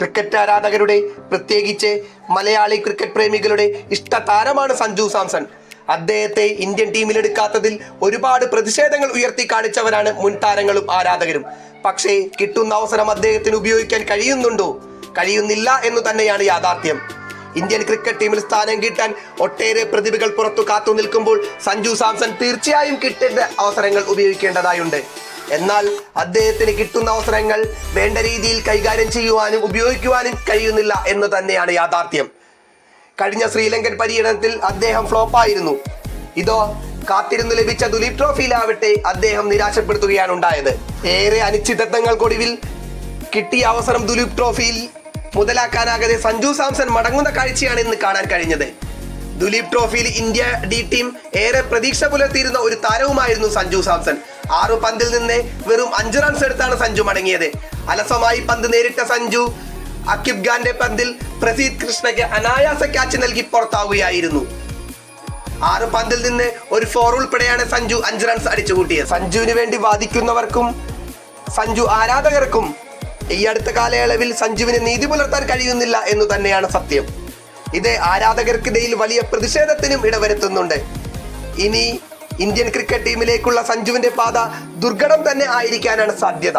Cricket ആരാധകരുടെ പ്രത്യേകിച്ച് Malayali cricket പ്രേമികളുടെ ഇഷ്ട താരമാണ് സഞ്ജു സാംസൺ. അദ്ദേഹത്തെ ഇന്ത്യൻ ടീമിലെടുക്കാത്തതിൽ ഒരുപാട് പ്രതിഷേധങ്ങൾ ഉയർത്തി കാണിച്ചവരാണ് മുൻ താരങ്ങളും ആരാധകരും. പക്ഷേ കിട്ടുന്ന അവസരം അദ്ദേഹത്തിന് ഉപയോഗിക്കാൻ കഴിയുന്നുണ്ടോ? കഴിയുന്നില്ല എന്ന് തന്നെയാണ് യാഥാർത്ഥ്യം. ഇന്ത്യൻ ക്രിക്കറ്റ് ടീമിൽ സ്ഥാനം കിട്ടാൻ ഒട്ടേറെ പ്രതിഭകൾ പുറത്തു കാത്തു നിൽക്കുമ്പോൾ സഞ്ജു സാംസൺ തീർച്ചയായും കിട്ടേണ്ട അവസരങ്ങൾ ഉപയോഗിക്കേണ്ടതായുണ്ട്. എന്നാൽ അദ്ദേഹത്തിന് കിട്ടുന്ന അവസരങ്ങൾ വേണ്ട രീതിയിൽ കൈകാര്യം ചെയ്യുവാനും ഉപയോഗിക്കുവാനും കഴിയുന്നില്ല എന്ന് തന്നെയാണ് യാഥാർത്ഥ്യം. കഴിഞ്ഞ ശ്രീലങ്കൻ പര്യടനത്തിൽ അദ്ദേഹം ഫ്ലോപ്പായിരുന്നു ഇതോ കാത്തിരുന്ന് ലഭിച്ച ദുലീപ് ട്രോഫിയിലാവട്ടെ അദ്ദേഹം നിരാശപ്പെടുത്തുകയാണ് ഉണ്ടായത്. ഏറെ അനിശ്ചിതത്വങ്ങൾക്കൊടുവിൽ കിട്ടിയ അവസരം ദുലീപ് ട്രോഫിയിൽ മുതലാക്കാനാകാതെ സഞ്ജു സാംസൺ മടങ്ങുന്ന കാഴ്ചയാണ് ഇന്ന് കാണാൻ കഴിഞ്ഞത്. ദുലീപ് ട്രോഫിയിൽ ഇന്ത്യ ഡി ടീം ഏറെ പ്രതീക്ഷ പുലർത്തിയിരുന്ന ഒരു താരവുമായിരുന്നു സഞ്ജു സാംസൺ. ആറു പന്തിൽ നിന്ന് വെറും അഞ്ച് റൺസ് എടുത്താണ് സഞ്ജു മടങ്ങിയത്. അലസമായി പന്ത് നേരിട്ട സഞ്ജു അക്കിബ് ഖാന്റെ പന്തിൽ പ്രസീദ് കൃഷ്ണയ്ക്ക് അനായാസ ക്യാച്ച് നൽകി പുറത്താവുകയായിരുന്നു. ആറ് പന്തിൽ നിന്ന് ഒരു ഫോർ ഉൾപ്പെടെയാണ് സഞ്ജു അഞ്ച് റൺസ് അടിച്ചു കൂട്ടിയത് സഞ്ജുവിന് വേണ്ടി വാദിക്കുന്നവർക്കും സഞ്ജു ആരാധകർക്കും ഈ അടുത്ത കാലയളവിൽ സഞ്ജുവിന് നീതി പുലർത്താൻ കഴിയുന്നില്ല എന്ന് തന്നെയാണ് സത്യം. ഇത് ആരാധകർക്കിടയിൽ വലിയ പ്രതിഷേധത്തിനും ഇടവരുത്തുന്നുണ്ട്. ഇനി ഇന്ത്യൻ ക്രിക്കറ്റ് ടീമിലേക്കുള്ള സഞ്ജുവിന്റെ പാത ദുർഘടം തന്നെ ആയിരിക്കാനാണ് സാധ്യത.